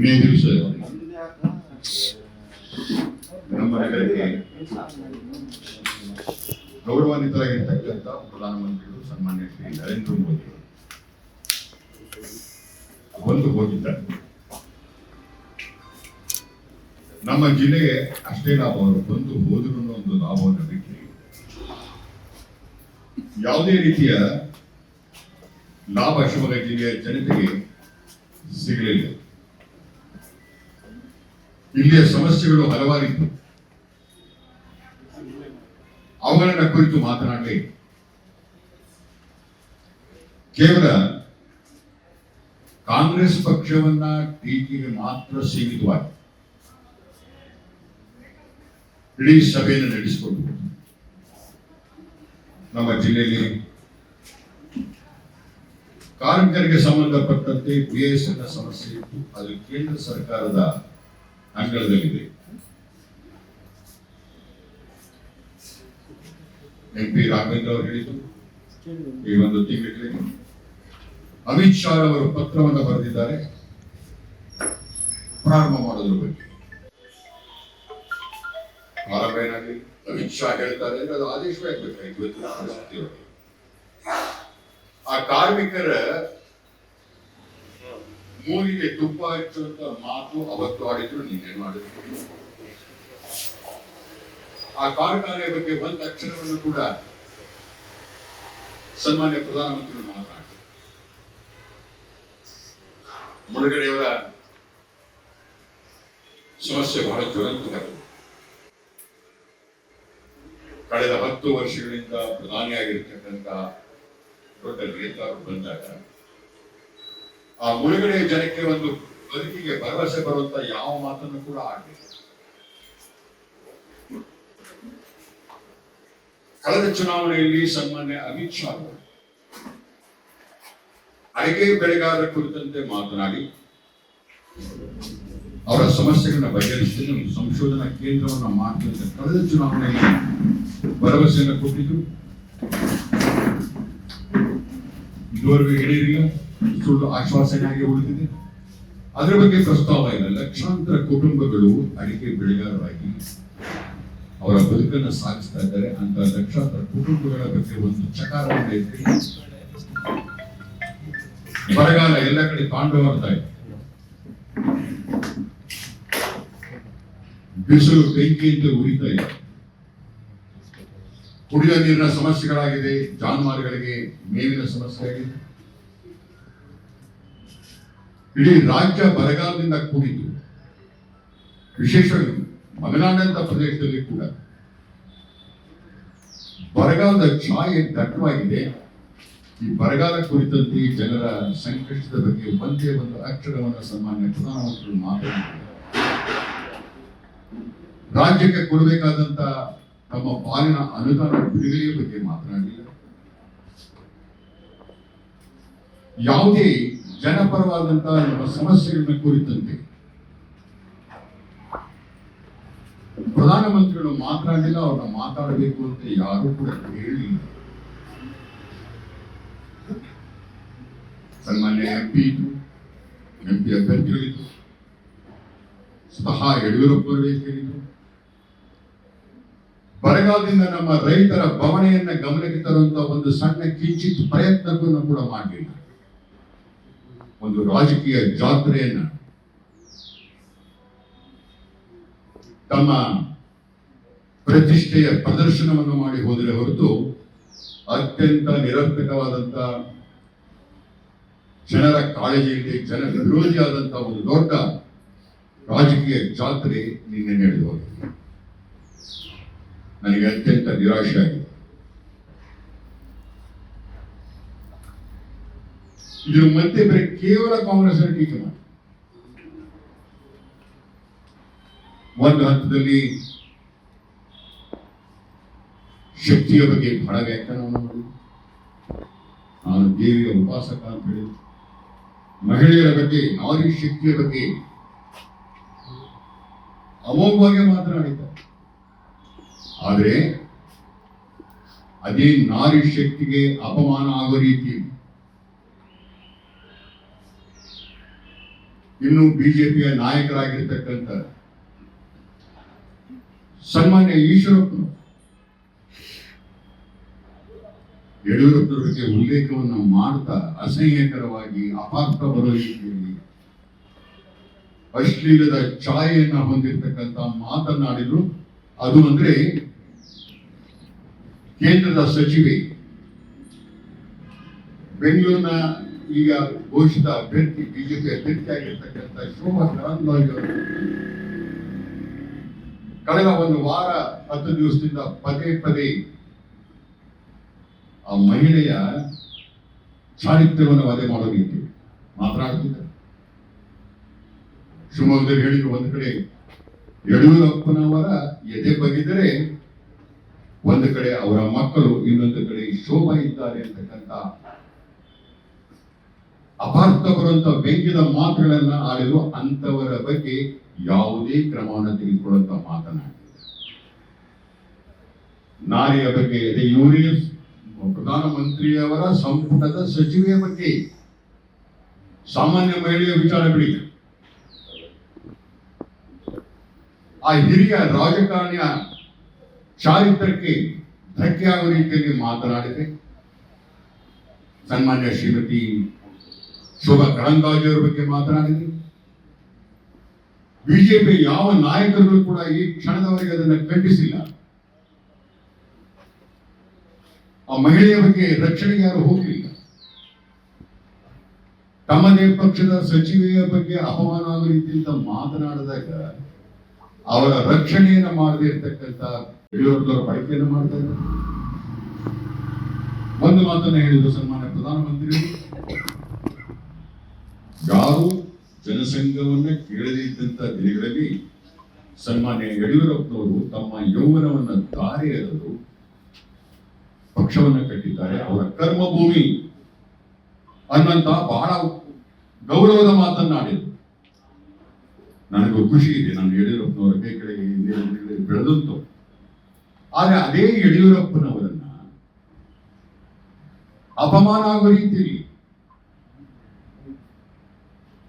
ನಿನ್ನೆ ದಿವಸ ನಮ್ಮ ನಗರಕ್ಕೆ ಗೌರವಾನ್ವಿತರಾಗಿರ್ತಕ್ಕಂಥ ಪ್ರಧಾನಮಂತ್ರಿಗಳು ಸನ್ಮಾನ್ಯ ಶ್ರೀ ನರೇಂದ್ರ ಮೋದಿ ಬಂದು ಹೋಗಿದ್ದಾರೆ ನಮ್ಮ ಜಿಲ್ಲೆಗೆ ಅಷ್ಟೇ ಲಾಭ ಅವರು ಬಂದು ಹೋದ್ರು ಒಂದು ಲಾಭ ಬಿಟ್ಟರೆ ಯಾವುದೇ ರೀತಿಯ ಲಾಭ ಶಿವಮೊಗ್ಗ ಜಿಲ್ಲೆಯ ಜನತೆಗೆ ಸಿಗಲಿಲ್ಲ ಇಲ್ಲಿಯ ಸಮಸ್ಯೆಗಳು ಹಲವಾರಿತ್ತು ಅವುಗಳನ್ನ ಕುರಿತು ಮಾತನಾಡಲಿ. ಕೇವಲ ಕಾಂಗ್ರೆಸ್ ಪಕ್ಷವನ್ನ ಟೀಕೆಗೆ ಮಾತ್ರ ಸೀಮಿತವಾಗಿ ಇಡೀ ಸಭೆಯನ್ನು ನಡೆಸಿಕೊಂಡು ನಮ್ಮ ಜಿಲ್ಲೆಯಲ್ಲಿ ಕಾರ್ಮಿಕರಿಗೆ ಸಂಬಂಧಪಟ್ಟಂತೆ ಬಿ ಸಮಸ್ಯೆ ಇತ್ತು. ಅದು ಕೇಂದ್ರ ಸರ್ಕಾರದ ಅಂಗಳದಲ್ಲಿದೆ. ಎಂ ಪಿ ರಾಘವೇಂದ್ರ ಅವರು ಹೇಳಿದ್ದು ಈ ಒಂದು ತಿಂಗಳಿಗೆ ಅಮಿತ್ ಶಾ ಅವರು ಪತ್ರವನ್ನು ಬರೆದಿದ್ದಾರೆ. ಪ್ರಾರಂಭ ಮಾಡೋದ್ರ ಬಗ್ಗೆ. ಪ್ರಾರಂಭ ಏನಾಗಲಿ? ಅಮಿತ್ ಶಾ ಹೇಳ್ತಾರೆ ಅಂದ್ರೆ ಅದು ಆದೇಶವೇ ಆಗ್ಬೇಕಾಗಿತ್ತು ಆ ಕಾರ್ಮಿಕರ ಮೂಗಿಗೆ ತುಪ್ಪ ಹಚ್ಚುವಂತ ಮಾತು ಅವತ್ತು ಆಡಿದ್ರು ನೀನೇ ಮಾಡಿದ್ರು? ಆ ಕಾರ್ಖಾನೆ ಬಗ್ಗೆ ಒಂದು ಅಕ್ಷರವನ್ನು ಕೂಡ ಸನ್ಮಾನ್ಯ ಪ್ರಧಾನಮಂತ್ರಿಗಳು ಮಾತನಾಡಿದರು. ಮುಳುಗಡೆಯವರ ಸಮಸ್ಯೆ ಬಹಳ ಜ್ವಲಂತವಾಗಿದೆ ಕಳೆದ ಹತ್ತು ವರ್ಷಗಳಿಂದ ಪ್ರಧಾನಿಯಾಗಿರ್ತಕ್ಕಂಥ ದೊಡ್ಡ ನೇತಾರು ಬಂದಾಗ ಆ ಮುಳುಗಡೆ ಜನಕ್ಕೆ ಒಂದು ಬದುಕಿಗೆ ಭರವಸೆ ಬರುವಂತ ಯಾವ ಮಾತನ್ನು ಕೂಡ ಆಗಲಿಲ್ಲ ಕಳೆದ ಚುನಾವಣೆಯಲ್ಲಿ ಸನ್ಮಾನ್ಯ ಅಮಿತ್ ಶಾ ಅವರು ಅಡಿಕೆ ಬೆಳೆಗಾರರ ಕುರಿತಂತೆ ಮಾತನಾಡಿ, ಅವರ ಸಮಸ್ಯೆಗಳನ್ನ ಬಗೆಹರಿಸಲು ಸಂಶೋಧನಾ ಕೇಂದ್ರವನ್ನ ಮಾಡ್ತಂತೆ ಕಳೆದ ಚುನಾವಣೆಯಲ್ಲಿ ಭರವಸೆಯನ್ನು ಕೊಟ್ಟಿದ್ದು ಇದುವರೆಗೂ ಹೇಳಿರಲಿಲ್ಲ. ಸುಳ್ಳು ಆಶ್ವಾಸನೆಯಾಗಿ ಉಳಿದಿದೆ. ಅದರ ಬಗ್ಗೆ ಪ್ರಸ್ತಾವ ಇಲ್ಲ. ಲಕ್ಷಾಂತರ ಕುಟುಂಬಗಳು ಅಡಿಕೆ ಬೆಳೆಗಾರರಾಗಿ ಅವರ ಬದುಕನ್ನು ಸಾಗಿಸ್ತಾ ಇದ್ದಾರೆ. ಅಂತ ಲಕ್ಷಾಂತರ ಕುಟುಂಬಗಳ ಬಗ್ಗೆ ಒಂದು ಚಕಾರ ಬರಗಾಲ ಎಲ್ಲ ಕಡೆ ತಾಂಡವಾಡ್ತಾ ಇದೆ. ಬಿಸಿಲು ಬೆಂಕಿಯಿಂದ ಉರಿತಾ ಇದೆ. ಕುಡಿಯುವ ನೀರಿನ ಸಮಸ್ಯೆಗಳಾಗಿದೆ. ಜಾನುವಾರುಗಳಿಗೆ ಮೇವಿನ ಸಮಸ್ಯೆ ಆಗಿದೆ ಇಡೀ ರಾಜ್ಯ ಬರಗಾಲದಿಂದ ಕೂಡಿತು ವಿಶೇಷವಾಗಿ ಮಲೆನಾಡಂತ ಪ್ರದೇಶದಲ್ಲಿ ಕೂಡ. ಬರಗಾಲದ ಛಾಯೆ ದಟ್ಟವಾಗಿದೆ. ಈ ಬರಗಾಲ ಕುರಿತಂತೆ ಜನರ ಸಂಕಷ್ಟದ ಬಗ್ಗೆ ಒಂದೇ ಒಂದು ಅಕ್ಷರವನ್ನು ಸನ್ಮಾನ್ಯ ಪ್ರಧಾನಮಂತ್ರಿಗಳು ಮಾತನಾಡಿದ್ದಾರೆ ರಾಜ್ಯಕ್ಕೆ ಕೊಡಬೇಕಾದಂತ ತಮ್ಮ ಪಾಲಿನ ಅನುದಾನ ಬಿಡುಗಡೆಯ ಬಗ್ಗೆ ಮಾತನಾಡಿಲ್ಲ. ಯಾವುದೇ ಜನಪರವಾದಂತಹ ಸಮಸ್ಯೆಗಳನ್ನ ಕುರಿತಂತೆ ಪ್ರಧಾನಮಂತ್ರಿಗಳು ಮಾತನಾಡಿಲ್ಲ ಅವ್ರನ್ನ ಮಾತಾಡಬೇಕು ಅಂತ ಯಾರು ಕೂಡ ಹೇಳಿಲ್ಲ. ಸನ್ಮಾನ್ಯ ಎಂ ಪಿ ಇದ್ರು ಎಂ ಪಿ ಅಭ್ಯರ್ಥಿಗಳಿದ್ರು ಸ್ವತಃ ಯಡಿಯೂರಪ್ಪರವೇ ಹೇಳಿದ್ರು ಬರಗಾಲದಿಂದ ನಮ್ಮ ರೈತರ ಬವಣೆಯನ್ನ ಗಮನಕ್ಕೆ ತರುವಂತಹ ಒಂದು ಸಣ್ಣ ಕಿಂಚಿತ್ ಪ್ರಯತ್ನವನ್ನು ಕೂಡ ಮಾಡಲಿಲ್ಲ ಒಂದು ರಾಜಕೀಯ ಜಾತ್ರೆಯನ್ನ ತಮ್ಮ ಪ್ರತಿಷ್ಠೆಯ ಪ್ರದರ್ಶನವನ್ನು ಮಾಡಿ ಹೋದರೆ ಹೊರತು ಅತ್ಯಂತ ನಿರರ್ಥಕವಾದಂತ ಜನರ ಕಾಳಜಿಯಲ್ಲಿ ಜನ ವಿರೋಧಿಯಾದಂತಹ ಒಂದು ದೊಡ್ಡ ರಾಜಕೀಯ ಜಾತ್ರೆ ನಿನ್ನೆ ನಡೆದು ಹೋಗಿದೆ. ನನಗೆ ಅತ್ಯಂತ ನಿರಾಶೆ ಆಗಿದೆ ಇದು ಮತ್ತೆ ಬರೀ ಕೇವಲ ಕಾಂಗ್ರೆಸ್ ಟೀಕೆ ಮಾಡಿ. ಒಂದು ಹಂತದಲ್ಲಿ ಶಕ್ತಿಯ ಬಗ್ಗೆ ಬಹಳ ವ್ಯಾಖ್ಯಾನವನ್ನು ಮಾಡಿ ನಾನು ದೇವಿಯ ಉಪಾಸಕ ಅಂತ ಹೇಳಿ, ಮಹಿಳೆಯರ ಬಗ್ಗೆ, ನಾರಿ ಶಕ್ತಿಯ ಬಗ್ಗೆ ಅಮೋಘವಾಗಿ ಮಾತನಾಡಿದ್ದಾರೆ ಆದರೆ ಅದೇ ನಾರಿ ಶಕ್ತಿಗೆ ಅಪಮಾನ ಆಗೋ ರೀತಿ ಇನ್ನು ಬಿಜೆಪಿಯ ನಾಯಕರಾಗಿರ್ತಕ್ಕಂಥ ಸನ್ಮಾನ್ಯ ಈಶ್ವರಪ್ಪ ಯಡಿಯೂರಪ್ಪನವರಿಗೆ ಉಲ್ಲೇಖವನ್ನು ಮಾಡ್ತಾ ಅಸಹ್ಯಕರವಾಗಿ ಅಪಾರ್ಥ ಬರೋ ರೀತಿಯಲ್ಲಿ ಅಶ್ಲೀಲದ ಛಾಯೆಯನ್ನ ಹೊಂದಿರತಕ್ಕಂಥ ಮಾತನಾಡಿದ್ರು ಅದು ಅಂದ್ರೆ ಕೇಂದ್ರದ ಸಚಿವೆ ಬೆಂಗಳೂರಿನ ಈಗ ಘೋಷಿತ ಅಭ್ಯರ್ಥಿ ಬಿಜೆಪಿ ಅಭ್ಯರ್ಥಿ ಆಗಿರ್ತಕ್ಕಂಥ ಶೋಭಾ ಕರಂದ್ಲಾಜೆ ಅವರು ಕಳೆದ ಒಂದು ವಾರ, ಹತ್ತು ದಿವಸದಿಂದ ಪದೇ ಪದೇ ಆ ಮಹಿಳೆಯ ಚಾರಿತ್ರ್ಯವನ್ನು ವಧೆ ಮಾಡೋ ರೀತಿ ಮಾತನಾಡುತ್ತಿದ್ದಾರೆ ಶಿವಮೊಗ್ಗದಲ್ಲಿ ಹೇಳಿದ್ರು ಒಂದು ಕಡೆ, ಯಡಿಯೂರಪ್ಪನವರ ಎದೆ ಬಗೆದರೆ ಒಂದು ಕಡೆ ಅವರ ಮಕ್ಕಳು, ಇನ್ನೊಂದು ಕಡೆ ಶೋಭಾ ಇದ್ದಾರೆ ಅಂತಕ್ಕಂಥ ಅಪಾರ್ಥ ಬರುವಂತ ವ್ಯಂಗ್ಯದ ಮಾತುಗಳನ್ನ ಆಡಿದ್ರು ಅಂತವರ ಬಗ್ಗೆ ಯಾವುದೇ ಕ್ರಮವನ್ನು ತೆಗೆದುಕೊಳ್ಳುವಂತ ಮಾತನಾಡಿ. ನಾರಿಯ ಬಗ್ಗೆ ಪ್ರಧಾನ ಪ್ರಧಾನಮಂತ್ರಿಯವರ ಸಂಪುಟದ ಸಚಿವೆಯ ಬಗ್ಗೆ ಸಾಮಾನ್ಯ ಮಹಿಳೆಯ ವಿಚಾರ ಬಿಡಿ. ಆ ಹಿರಿಯ ರಾಜಕಾರಣಿಯ ಚಾರಿತ್ರಕ್ಕೆ ಧಕ್ಕೆ ಆಗುವ ರೀತಿಯಲ್ಲಿ ಮಾತನಾಡಿದೆ. ಸನ್ಮಾನ್ಯ ಶ್ರೀಮತಿ ಶೋಭಾ ಕರಂದ್ಲಾಜೆ ಅವರ ಬಗ್ಗೆ ಮಾತನಾಡಿದ್ರು. ಬಿಜೆಪಿ ಯಾವ ನಾಯಕರುಗಳು ಕೂಡ ಈ ಕ್ಷಣದವರೆಗೆ ಅದನ್ನು ಖಂಡಿಸಿಲ್ಲ. ಆ ಮಹಿಳೆಯ ಬಗ್ಗೆ ರಕ್ಷಣೆಗೆ ಯಾರು ಹೋಗಲಿಲ್ಲ. ತಮ್ಮದೇ ಪಕ್ಷದ ಸಚಿವೆಯ ಬಗ್ಗೆ ಅಪಮಾನ ಆಗೋ ರೀತಿಯಿಂದ ಮಾತನಾಡಿದಾಗ ಅವರ ರಕ್ಷಣೆಯನ್ನ ಮಾಡದೇ ಇರತಕ್ಕಂತ ಯಡಿಯೂರಪ್ಪನವರ ಬಳಕೆಯನ್ನು ಮಾಡ್ತಾ ಇದ್ದಾರೆ ಒಂದು ಮಾತನ್ನು ಹೇಳಿದ್ರು ಸನ್ಮಾನ್ಯ ಪ್ರಧಾನಮಂತ್ರಿ. ಯಾರು ಜನಸಂಘವನ್ನ ಕೇಳದಿದ್ದಂತ ದಿನಗಳಲ್ಲಿ ಸನ್ಮಾನ್ಯ ಯಡಿಯೂರಪ್ಪನವರು ತಮ್ಮ ಯೌವನವನ್ನ ದಾರಿ ಎರೆದು ಪಕ್ಷವನ್ನ ಕಟ್ಟಿದ್ದಾರೆ. ಅವರ ಕರ್ಮಭೂಮಿ ಅನ್ನಂತ ಬಹಳ ಗೌರವದ ಮಾತನ್ನಾಡಿದರು ನನಗೂ ಖುಷಿ ಇದೆ. ನಾನು ಯಡಿಯೂರಪ್ಪನವರ ಕೈ ಕೆಳಗೆ ಬೆಳೆದಂತು ಆದ್ರೆ ಅದೇ ಯಡಿಯೂರಪ್ಪನವರನ್ನ ಅಪಮಾನ ಆಗುವ ರೀತಿಯಲ್ಲಿ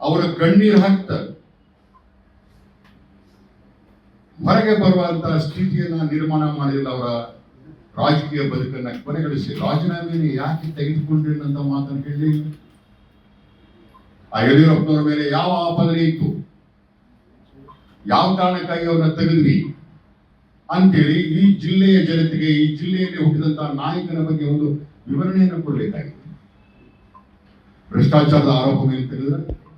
ಅವರ ಕಣ್ಣೀರು ಹಾಕ್ತಾರೆ. ಹೊರಗೆ ಬರುವಂತಹ ಸ್ಥಿತಿಯನ್ನ ನಿರ್ಮಾಣ ಮಾಡಿಲ್ಲ ಅವರ ರಾಜಕೀಯ ಬದುಕನ್ನ. ಕೊನೆಗೊಳಿಸಿ ರಾಜೀನಾಮೆಯನ್ನು ಯಾಕೆ ತೆಗೆದುಕೊಂಡ್ರಿ ಅಂತ ಮಾತನ್ನು ಹೇಳಿ. ಆ ಯಡಿಯೂರಪ್ಪನವರ ಮೇಲೆ ಯಾವ ಆಪಾದನೆ ಇತ್ತು? ಯಾವ ಕಾರಣಕ್ಕಾಗಿ ಅವ್ರನ್ನ ತೆಗೆದ್ರಿ? ಅಂತೇಳಿ ಈ ಜಿಲ್ಲೆಯ ಜನತೆಗೆ, ಈ ಜಿಲ್ಲೆಯಲ್ಲಿ ಹುಟ್ಟಿದಂತಹ ನಾಯಕನ ಬಗ್ಗೆ ಒಂದು ವಿವರಣೆಯನ್ನು ಕೊಡಬೇಕಾಗಿದೆ. ಭ್ರಷ್ಟಾಚಾರದ ಆರೋಪ ಮೇಲೆ ತೆಗೆದ್ರೆ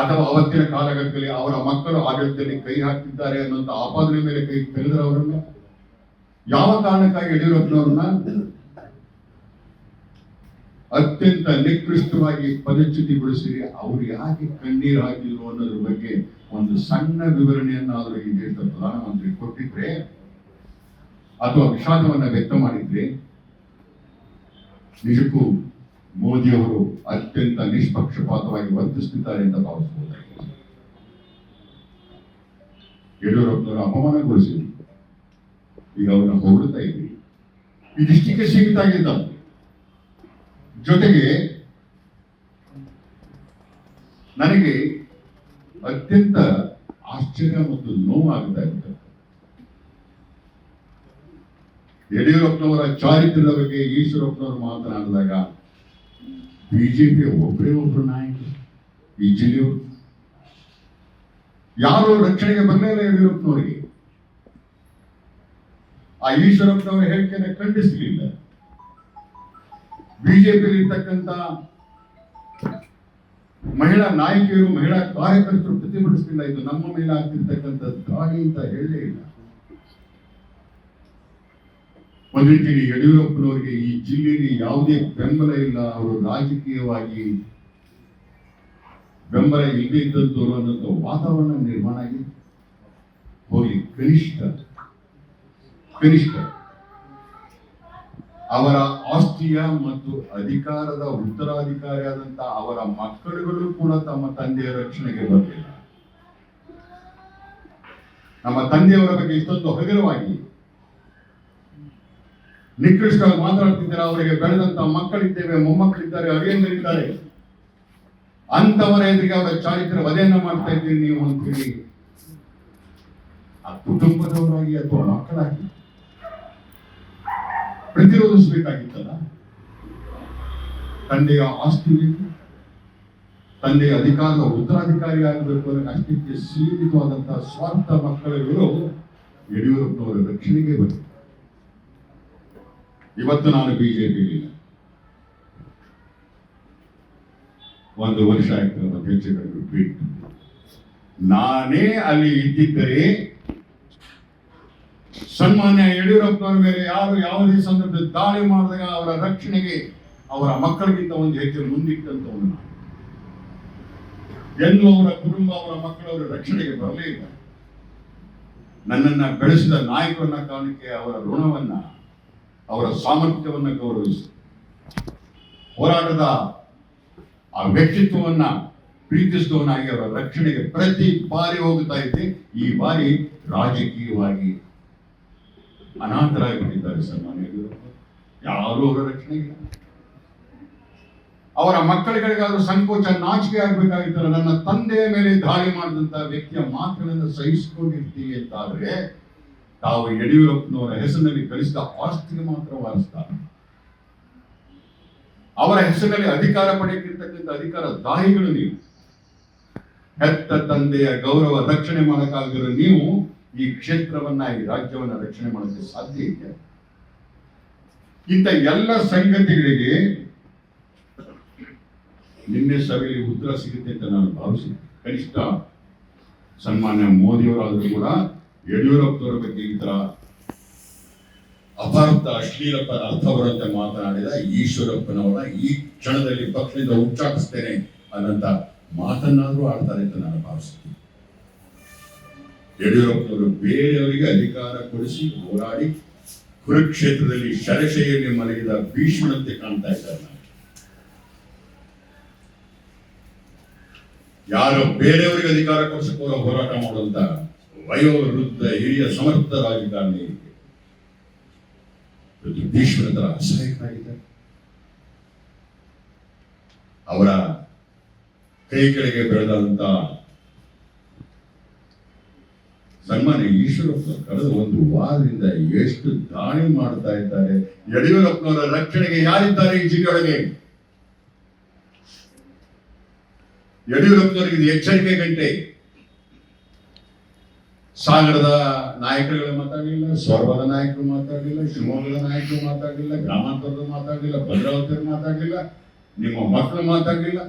ಅಥವಾ ಅವತ್ತಿನ ಕಾಲಘಟ್ಟದಲ್ಲಿ ಅವರ ಮಕ್ಕಳು ಆಡಳಿತದಲ್ಲಿ ಕೈ ಹಾಕ್ತಿದ್ದಾರೆ ಅನ್ನುವಂತ ಆಪಾದನೆ ಮೇಲೆ ಕೈ ತೆಗೆದ್ರೆ ಅವರನ್ನ? ಯಾವ ಕಾರಣಕ್ಕಾಗಿ ಯಡಿಯೂರಪ್ಪನವ್ರನ್ನ ಅತ್ಯಂತ ನಿಕೃಷ್ಟವಾಗಿ ಪದಚ್ಯುತಿಗೊಳಿಸಿರಿ, ಅವ್ರು ಯಾಕೆ ಕಣ್ಣೀರು ಹಾಕಿದ್ರು ಅನ್ನೋದ್ರ ಬಗ್ಗೆ ಒಂದು ಸಣ್ಣ ವಿವರಣೆಯನ್ನಾದರೂ ಈ ದೇಶದ ಪ್ರಧಾನಮಂತ್ರಿ ಕೊಟ್ಟಿದ್ರೆ, ಅಥವಾ ವಿಷಾದವನ್ನ ವ್ಯಕ್ತ ಮಾಡಿದ್ರೆ, ನಿಜಕ್ಕೂ ಮೋದಿಯವರು ಅತ್ಯಂತ ನಿಷ್ಪಕ್ಷಪಾತವಾಗಿ ವರ್ತಿಸುತ್ತಿದ್ದಾರೆ ಅಂತ ಭಾವಿಸಬಹುದಾಗಿದೆ ಯಡಿಯೂರಪ್ಪನವರು ಅಪಮಾನಗೊಳಿಸಿದ್ರು. ಈಗ ಅವರನ್ನ ಹೊಗಳುತ್ತಾ ಇದ್ರಿ ಇದಿಷ್ಟಕ್ಕೆ ಸೀಮಿತ ಆಗಿದ್ದ ಜೊತೆಗೆ ನನಗೆ ಅತ್ಯಂತ ಆಶ್ಚರ್ಯ ಮತ್ತು ನೋವಾಗ್ತಾ ಇತ್ತು ಯಡಿಯೂರಪ್ಪನವರ ಚಾರಿತ್ರ್ಯದ ಬಗ್ಗೆ ಈಶ್ವರಪ್ಪನವರು ಮಾತನಾಡಿದಾಗ ಬಿಜೆಪಿ ಒಬ್ಬರೇ ಒಬ್ಬರು ನಾಯಕಿ ಈ ಜಿಲ್ಲೆಯವರು ಯಾರು ರಕ್ಷಣೆಗೆ ಬರಲೇ ಇಲ್ಲ ಯಡಿಯೂರಪ್ಪನವರಿಗೆ ಆ ಈಶ್ವರಪ್ಪನವರ ಹೇಳಿಕೆಯನ್ನು ಖಂಡಿಸಲಿಲ್ಲ. ಬಿಜೆಪಿಯಲ್ಲಿ ಇರ್ತಕ್ಕಂಥ ಮಹಿಳಾ ನಾಯಕಿಯರು, ಮಹಿಳಾ ಕಾರ್ಯಕರ್ತರು ಪ್ರತಿಭಟಿಸಲಿಲ್ಲ. ಇದು ನಮ್ಮ ಮೇಲೆ ಆಗ್ತಿರ್ತಕ್ಕಂಥ ದಾಳಿ ಅಂತ ಹೇಳಲೇ ಇಲ್ಲ. ಒಂದು ರೀತಿಯಲ್ಲಿ ಯಡಿಯೂರಪ್ಪನವರಿಗೆ ಈ ಜಿಲ್ಲೆಯಲ್ಲಿ ಯಾವುದೇ ಬೆಂಬಲ ಇಲ್ಲ. ಅವರು ರಾಜಕೀಯವಾಗಿ ಬೆಂಬಲ ಇಲ್ಲದೆ ಇದ್ದದ್ದು ಅನ್ನೋಂಥ ವಾತಾವರಣ ನಿರ್ಮಾಣ ಆಗಿ ಹೋಗಿ ಕನಿಷ್ಠ ಕನಿಷ್ಠ ಅವರ ಆಸ್ತಿಯ ಮತ್ತು ಅಧಿಕಾರದ ಉತ್ತರಾಧಿಕಾರಿಯಾದಂತ ಅವರ ಮಕ್ಕಳುಗಳು ಕೂಡ ತಮ್ಮ ತಂದೆಯ ರಕ್ಷಣೆಗೆ ಬರಲಿಲ್ಲ ನಮ್ಮ ತಂದೆಯವರ ಬಗ್ಗೆ ಇಷ್ಟೊಂದು ಹಗುರವಾಗಿ ನಿಕೃಷ್ಟವಾಗಿ ಮಾತನಾಡ್ತಿದ್ದಾರೆ ಅವರಿಗೆ ಬೆಳೆದಂತ ಮಕ್ಕಳಿದ್ದೇವೆ, ಮೊಮ್ಮಕ್ಕಳಿದ್ದಾರೆ ಅರಿಯಂಗರಿದ್ದಾರೆ ಅಂತವರ ಎದುರಿಗೆ ಅವರ ಚಾರಿತ್ರ ವಧೆಯನ್ನ ಮಾಡ್ತಾ ಇದ್ದೀರಿ ನೀವು ಅಂತೇಳಿ ಆ ಕುಟುಂಬದವರಾಗಿ ಅಥವಾ ಮಕ್ಕಳಾಗಿ ಪ್ರತಿರೋಧಿಸಬೇಕಾಗಿತ್ತಲ್ಲ ತಂದೆಯ ಆಸ್ತಿ ತಂದೆಯ ಅಧಿಕಾರದ ಉತ್ತರಾಧಿಕಾರಿ ಆಗಬೇಕು ಅಂದ್ರೆ ಅಷ್ಟಕ್ಕೆ ಸೀಮಿತವಾದಂತಹ ಸ್ವಾರ್ಥ ಮಕ್ಕಳುಗಳು ಯಡಿಯೂರಪ್ಪನವರ ರಕ್ಷಣೆಗೆ ಬಂತು ಇವತ್ತು ನಾನು ಬಿಜೆಪಿಯಲ್ಲಿ ಒಂದು ವರ್ಷ ಆಯ್ತು ಅಧ್ಯಕ್ಷರು ಟ್ವೀಟ್ ನಾನೇ ಅಲ್ಲಿ ಇದ್ದಿದ್ದರೆ ಸನ್ಮಾನ್ಯ ಯಡಿಯೂರಪ್ಪ ಮೇಲೆ ಯಾರು ಯಾವುದೇ ಸಂದರ್ಭದಲ್ಲಿ ದಾಳಿ ಮಾಡಿದಾಗ ಅವರ ರಕ್ಷಣೆಗೆ ಅವರ ಮಕ್ಕಳಿಗಿಂತ ಒಂದು ಹೆಜ್ಜೆ ಮುಂದಿಟ್ಟಂತವನು ನಾನು. ಎಂದು ಅವರ ಕುಟುಂಬ, ಅವರ ಮಕ್ಕಳವರ ರಕ್ಷಣೆಗೆ ಬರಲೇ ಇಲ್ಲ ನನ್ನನ್ನ ಬೆಳೆಸಿದ ನಾಯಕರನ್ನ ಕಾರಣಕ್ಕೆ ಅವರ ಋಣವನ್ನ ಅವರ ಸಾಮರ್ಥ್ಯವನ್ನು ಗೌರವಿಸಿ. ಹೋರಾಟದ ಆ ವ್ಯಕ್ತಿತ್ವವನ್ನ ಪ್ರೀತಿಸಿದವನಾಗಿ ಅವರ ರಕ್ಷಣೆಗೆ ಪ್ರತಿ ಬಾರಿ ಹೋಗುತ್ತಾ ಇದ್ದೆ. ಈ ಬಾರಿ ರಾಜಕೀಯವಾಗಿ ಅನಾಥರಾಗಿ ಬಿಟ್ಟಿದ್ದಾರೆ ಸನ್ಮಾನ್ಯ ಯಡಿಯೂರಪ್ಪ ಯಾರೂ ಅವರ ರಕ್ಷಣೆಗೆ ಅವರ ಮಕ್ಕಳಿಗಳಿಗಾದ್ರೂ ಸಂಕೋಚ ನಾಚಿಕೆ ಆಗ್ಬೇಕಾಗಿತ್ತಲ್ಲ ನನ್ನ ತಂದೆಯ ಮೇಲೆ ದಾಳಿ ಮಾಡಿದಂತ ವ್ಯಕ್ತಿಯ ಮಾತುಗಳನ್ನು ಸಹಿಸಿಕೊಂಡಿರ್ತೀವಿ ಅಂತಾದ್ರೆ ತಾವು ಯಡಿಯೂರಪ್ಪನವರ ಹೆಸರಿನಲ್ಲಿ ಗಳಿಸಿದ ಆಸ್ತಿಗೆ ಮಾತ್ರ ವಾರಿಸ್ತಾರೆ ಅವರ ಹೆಸರಿನಲ್ಲಿ ಅಧಿಕಾರ ಪಡೆಯಕ್ಕಿರ್ತಕ್ಕಂಥ ಅಧಿಕಾರ ದಾಹಿಗಳು ನೀವು. ಹೆತ್ತ ತಂದೆಯ ಗೌರವ ರಕ್ಷಣೆ ಮಾಡಕ್ಕಾಗಿರೋ ನೀವು ಈ ಕ್ಷೇತ್ರವನ್ನ ಈ ರಾಜ್ಯವನ್ನ ರಕ್ಷಣೆ ಮಾಡೋಕ್ಕೆ ಸಾಧ್ಯ ಇದೆ. ಇಂಥ ಎಲ್ಲ ಸಂಗತಿಗಳಿಗೆ ನಿನ್ನೆ ಸಭೆಯಲ್ಲಿ ಉತ್ತರ ಸಿಗುತ್ತೆ ಅಂತ ನಾನು ಭಾವಿಸಿದ್ದೆ ಕನಿಷ್ಠ ಸನ್ಮಾನ್ಯ ಮೋದಿಯವರಾದರೂ ಕೂಡ ಯಡಿಯೂರಪ್ಪನವರ ಬಗ್ಗೆ ಈ ತರ ಅಪಾರ್ಥ ಅಶ್ಲೀಲ ಪ- ಅರ್ಥ ಬರುವಂತೆ ಮಾತನಾಡಿದ ಈಶ್ವರಪ್ಪನವರ ಈ ಕ್ಷಣದಲ್ಲಿ ಪಕ್ಷದಿಂದ ಉಚ್ಚಾಟಿಸ್ತೇನೆ ಅನ್ನಂತ ಮಾತನ್ನಾದ್ರೂ ಆಡ್ತಾರೆ ಅಂತ ನಾನು ಭಾವಿಸ್ತೀನಿ ಯಡಿಯೂರಪ್ಪನವರು ಬೇರೆಯವರಿಗೆ ಅಧಿಕಾರ ಕೊಡಿಸಿ ಹೋರಾಡಿ ಕುರುಕ್ಷೇತ್ರದಲ್ಲಿ ಶರಶೆಯಲ್ಲಿ ಮಲಗಿದ ಭೀಷ್ಮನಂತೆ ಕಾಣ್ತಾ ಇದ್ದಾರೆ ನಾನು. ಯಾರು ಬೇರೆಯವರಿಗೆ ಅಧಿಕಾರ ಕೊಡಿಸಕೋರ ಹೋರಾಟ ಮಾಡುವಂತ ವಯೋವೃದ್ಧ ಹಿರಿಯ ಸಮರ್ಥ ರಾಜಕಾರಣಿ ಇವತ್ತು ಭೀಷ್ಮನ ತರ ಅಸಹಾಯಕರಾಗಿದ್ದಾರೆ ಅವರ ಕೈ ಕೆಳಗೆ ಬೆಳೆದಂತ ಸನ್ಮಾನ ಈಶ್ವರಪ್ಪ ಕಳೆದ ಒಂದು ವಾರದಿಂದ ಎಷ್ಟು ದಾಳಿ ಮಾಡ್ತಾ ಇದ್ದಾರೆ. ಯಡಿಯೂರಪ್ಪನವರ ರಕ್ಷಣೆಗೆ ಯಾರಿದ್ದಾರೆ ಈ ಜಿಲ್ಲೆಯೊಳಗೆ? ಯಡಿಯೂರಪ್ಪನವರಿಗೆ ಎಚ್ಚರಿಕೆ ಗಂಟೆ. ಸಾಗರದ ನಾಯಕರುಗಳು ಮಾತಾಡಲಿಲ್ಲ ಸ್ವರ್ವದ ನಾಯಕರು ಮಾತಾಡಲಿಲ್ಲ, ಶಿವಮೊಗ್ಗದ ನಾಯಕರು ಮಾತಾಡಲಿಲ್ಲ, ಗ್ರಾಮಾಂತರದ ಮಾತಾಡಲಿಲ್ಲ, ಭದ್ರಾವತಿಯವರು ಮಾತಾಡಲಿಲ್ಲ, ನಿಮ್ಮ ಮಕ್ಕಳು ಮಾತಾಡಲಿಲ್ಲ.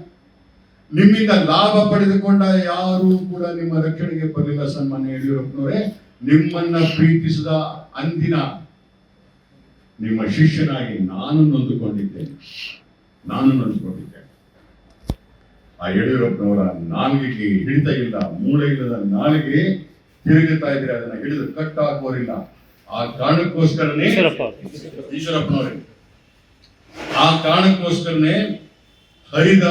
ನಿಮ್ಮಿಂದ ಲಾಭ ಪಡೆದುಕೊಂಡ ಯಾರು ಕೂಡ ನಿಮ್ಮ ರಕ್ಷಣೆಗೆ ಬರಲಿಲ್ಲ, ಸನ್ಮಾನ್ಯ ಯಡಿಯೂರಪ್ಪನವರೇ. ನಿಮ್ಮನ್ನ ಪ್ರೀತಿಸಿದ ಅಂದಿನ ನಿಮ್ಮ ಶಿಷ್ಯನಾಗಿ ನಾನು ನೊಂದುಕೊಂಡಿದ್ದೇನೆ ನಾನು ನೊಂದುಕೊಂಡಿದ್ದೇನೆ ಆ ಯಡಿಯೂರಪ್ಪನವರ ನಾಲ್ಗೆಗೆ ಹಿಡಿತ ಇಲ್ಲ, ಮೂಳೆ ಇಲ್ಲದ ನಾಲಿಗೆ ತಿರುಗುತ್ತಾ ಇದ್ರೆ ಅದನ್ನ ಹಿಡಿದು ಕಟ್ ಹಾಕುವರಿಲ್ಲ ಆ ಕಾರಣಕ್ಕೋಸ್ಕರನೇ ಈಶ್ವರಪ್ಪ. ಈಶ್ವರಪ್ಪನವರೇ ಆ ಕಾರಣಕ್ಕೋಸ್ಕರನೇ ಹರಿದ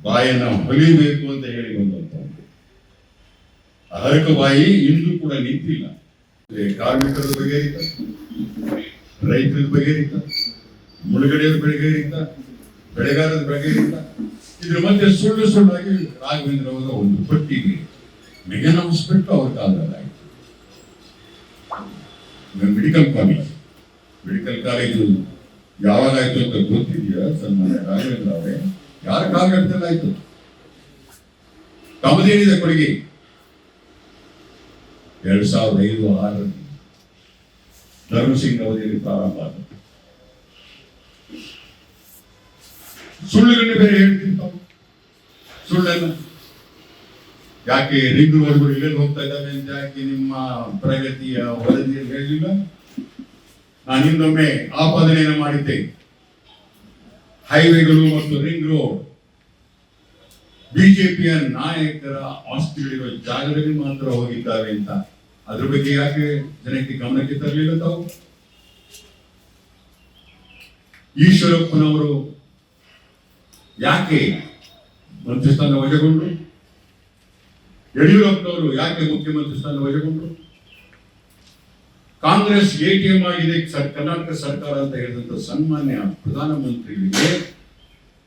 ಬಾಯನ್ನ ಹೊಲಿಬೇಕು ಅಂತ ಹೇಳಿ ಬಂದಂತ ಹರಕ ಬಾಯಿ ಇಂದು ಕೂಡ ನಿಂತಿಲ್ಲ. ಕಾರ್ಮಿಕರ ಬಗೆಹರಿತ ರೈತರ ಬಗೆಹರಿತ ಇತ್ತ ಬಗೆಹರಿತ ಬೆಳೆಗಾರರ ಬಗೆಹರಿತ ಇದ್ರ ಮಧ್ಯೆ ಸುಳ್ಳು ಸುಳ್ಳಾಗಿ ರಾಘವೇಂದ್ರ ಅವರ ಒಂದು ಪಟ್ಟಿಗೆ ಮೆಗನ್ ಹಾಸ್ಪಿಟ್ಲು ಅವ್ರ ಕಾಲದಲ್ಲಾಯಿತು ಮೆಡಿಕಲ್ ಕಾಲೇಜ್ ಮೆಡಿಕಲ್ ಕಾಲೇಜು ಯಾವಾಗಾಯ್ತು ಅಂತ ಗೊತ್ತಿದೆಯಾ? ಸನ್ಮಾನ್ಯ ರಾಘವೇಂದ್ರ ಅವರೇ? ಯಾರ ಕಾಲಘಟ್ಟದಲ್ಲಿ ಆಯ್ತು ತಮ್ಮದೇನಿದೆ ಕೊಡುಗೆ? ಎರಡ್ ಸಾವಿರದ ಐದು ಆರರಲ್ಲಿ ಧರ್ಮಸಿಂಗ್ ಅವಧಿಯಲ್ಲಿ ಪ್ರಾರಂಭ ಆಗುತ್ತೆ ಸುಳ್ಳುಗಳನ್ನ ಬೇರೆ ಹೇಳ್ತಿರ್ತಾವ ತಾವು ಸುಳ್ಳನ್ನ ಯಾಕೆ ರಿಂಗ್ ರೋಡ್ಗಳು ಇಲ್ಲೇ ಹೋಗ್ತಾ ಇದ್ದಾವೆ ಅಂತ ಯಾಕೆ ನಿಮ್ಮ ಪ್ರಗತಿಯ ವರದಿಯಲ್ಲಿ ಹೇಳಲಿಲ್ಲ ನಾನು ಇನ್ನೊಮ್ಮೆ ಆಪಾದನೆಯನ್ನು ಮಾಡಿದ್ದೆ ಹೈವೇಗಳು ಮತ್ತು ರಿಂಗ್ ರೋಡ್ ಬಿಜೆಪಿಯ ನಾಯಕರ ಆಸ್ತಿಗಳಿರೋ ಜಾಗದಲ್ಲಿ ಮಾತ್ರ ಹೋಗಿದ್ದಾವೆ ಅಂತ. ಅದ್ರ ಬಗ್ಗೆ ಯಾಕೆ ಜನಕ್ಕೆ ಗಮನಕ್ಕೆ ತರಲಿಲ್ಲ ತಾವು? ಈಶ್ವರಪ್ಪನವರು ಯಾಕೆ ಮಂತ್ರಿ ಸ್ಥಾನ ವಜಗೊಂಡ್ರು ಯಡಿಯೂರಪ್ಪನವರು ಯಾಕೆ ಮುಖ್ಯಮಂತ್ರಿ ಸ್ಥಾನ ವಹಿಸಿಕೊಂಡ್ರು? ಕಾಂಗ್ರೆಸ್ ಎಟಿಎಂ ಆಗಿದೆ ಕರ್ನಾಟಕ ಸರ್ಕಾರ ಅಂತ ಹೇಳಿದಂತ ಸನ್ಮಾನ್ಯ ಪ್ರಧಾನಮಂತ್ರಿಗಳಿಗೆ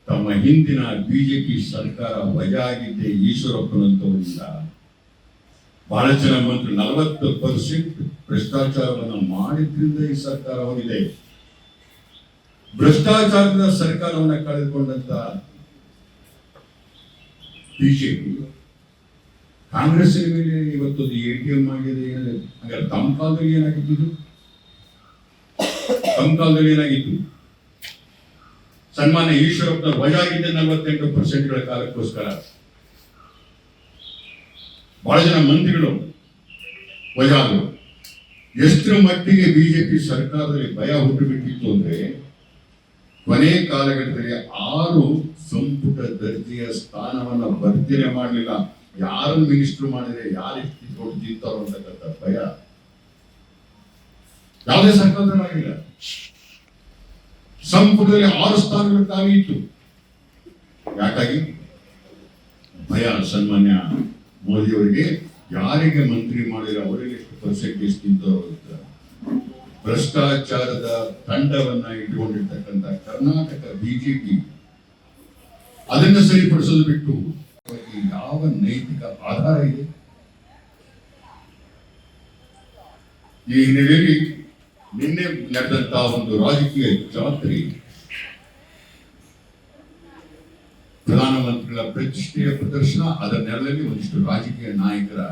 ತಮ್ಮ ಹಿಂದಿನ ಬಿಜೆಪಿ ಸರ್ಕಾರ ವಜಾ ಆಗಿದ್ದೆ ಈಶ್ವರಪ್ಪನಂತವರಿಂದ. ಬಹಳ ಜನ ಮಂತ್ರಿ ನಲವತ್ತು ಪರ್ಸೆಂಟ್ ಭ್ರಷ್ಟಾಚಾರವನ್ನು ಮಾಡಿದ್ರಿಂದ ಈ ಸರ್ಕಾರ ಹೋಗಿದೆ. ಭ್ರಷ್ಟಾಚಾರದ ಸರ್ಕಾರವನ್ನು ಕಳೆದುಕೊಂಡಂತ ಬಿಜೆಪಿ ಕಾಂಗ್ರೆಸ್ಸಿನ ಮೇಲೆ ಇವತ್ತೊಂದು ಎ ಟಿ ಎಂ ಆಗಿದೆ ಹಾಗಾದ್ರೆ ತಮ್ಮ ಕಾಲದಲ್ಲಿ ಏನಾಗಿತ್ತು? ತಮ್ಮ ಕಾಲದಲ್ಲಿ ಏನಾಗಿತ್ತು? ಸನ್ಮಾನ್ಯ ಈಶ್ವರಪ್ಪನ ವಜಾಗಿದ್ದೆ ನಲವತ್ತೆಂಟು ಪರ್ಸೆಂಟ್ಗಳ ಕಾಲಕ್ಕೋಸ್ಕರ ಬಹಳ ಜನ ಮಂತ್ರಿಗಳು ವಜಾಗಳು ಎಷ್ಟರ ಮಟ್ಟಿಗೆ ಬಿಜೆಪಿ ಸರ್ಕಾರದಲ್ಲಿ ಭಯ ಹುಟ್ಟುಬಿಟ್ಟಿತ್ತು ಅಂದ್ರೆ ಕೊನೆ ಕಾಲಘಟ್ಟದಲ್ಲಿ ಆರು ಸಂಪುಟ ದರ್ಜೆಯ ಸ್ಥಾನವನ್ನ ಭರ್ತಿನೇ ಮಾಡಲಿಲ್ಲ. ಯಾರನ್ನು ಮಿನಿಸ್ಟರ್ ಮಾಡಿದ್ರೆ ಯಾರಿಗೆ ದೊಡ್ಡ ತಿಂತಾರೋ ಅಂತಕ್ಕಂಥ ಭಯ ಯಾವುದೇ ಆಗಿಲ್ಲ ಸಂಪುಟದಲ್ಲಿ ಆರು ಸ್ಥಾನಗಳು ತಾವೇ ಇತ್ತು. ಯಾಕಾಗಿ? ಭಯ, ಸನ್ಮಾನ್ಯ ಮೋದಿಯವರಿಗೆ ಯಾರಿಗೆ ಮಂತ್ರಿ ಮಾಡಿದ್ರೆ ಅವರಿಗೆ ಎಷ್ಟು ಪರ್ಸೆಂಟೇಜ್ ತಿಂತಾರೋ ಅಂತ. ಭ್ರಷ್ಟಾಚಾರದ ತಂಡವನ್ನ ಇಟ್ಟುಕೊಂಡಿರ್ತಕ್ಕಂಥ ಕರ್ನಾಟಕ ಬಿಜೆಪಿ ಅದನ್ನ ಸರಿಪಡಿಸೋದು ಬಿಟ್ಟು ಯಾವ ನೈತಿಕ ಆಧಾರ ಇದೆ? ಈ ಹಿನ್ನೆಲೆಯಲ್ಲಿ ನಿನ್ನೆ ನಡೆದಂತಹ ಒಂದು ರಾಜಕೀಯ ಜಾತ್ರೆ ಪ್ರಧಾನಮಂತ್ರಿಗಳ ಪ್ರತಿಷ್ಠೆಯ ಪ್ರದರ್ಶನ, ಅದರ ನೆರಳಲ್ಲಿ ಒಂದಿಷ್ಟು ರಾಜಕೀಯ ನಾಯಕರ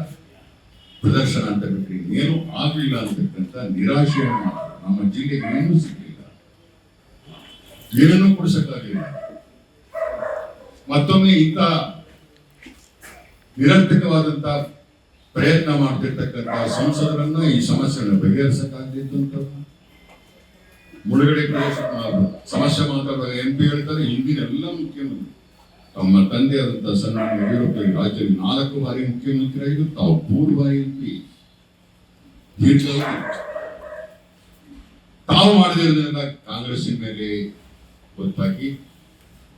ಪ್ರದರ್ಶನ ಅಂತ ಬಿಟ್ಟರೆ ಏನು ಆಗಲಿಲ್ಲ ಅಂತಕ್ಕಂಥ ನಿರಾಶೆಯನ್ನು ನಮ್ಮ ಜಿಲ್ಲೆಗೆ ಏನೂ ಸಿಗಲಿಲ್ಲ. ಏನನ್ನೂ ಕೊಡಿಸಕ್ಕಾಗಲಿಲ್ಲ. ಮತ್ತೊಮ್ಮೆ ಇಂಥ ನಿರಂತರವಾದಂತ ಪ್ರಯತ್ನ ಮಾಡ್ತಿರ್ತಕ್ಕಂಥ ಸಂಸದರನ್ನ ಈ ಸಮಸ್ಯೆಗಳನ್ನ ಬಗೆಹರಿಸಕ್ಕಾಗ್ತಿತ್ತು ಅಂತ ಮುಳುಗಡೆ ಸಮಸ್ಯೆ ಮಾತಾಡುವಾಗ ಎಂ ಪಿ ಹೇಳ್ತಾರೆ ಹಿಂದಿನ ಎಲ್ಲ ಮುಖ್ಯಮಂತ್ರಿ. ತಮ್ಮ ತಂದೆಯಾದಂತಹ ಸಣ್ಣ ಯಡಿಯೂರಪ್ಪ ರಾಜ್ಯ ರಾಜ್ಯದಲ್ಲಿ ನಾಲ್ಕು ಬಾರಿ ಮುಖ್ಯಮಂತ್ರಿ ಆಗಿದ್ದು, ತಾವು ಮೂರು ಬಾರಿ ಎಂ ಪಿ. ದೀರ್ಘಾವಧಿ ತಾವು ಮಾಡಿದ ಕಾಂಗ್ರೆಸ್ಸಿನ ಮೇಲೆ ಗೊತ್ತಾಗಿ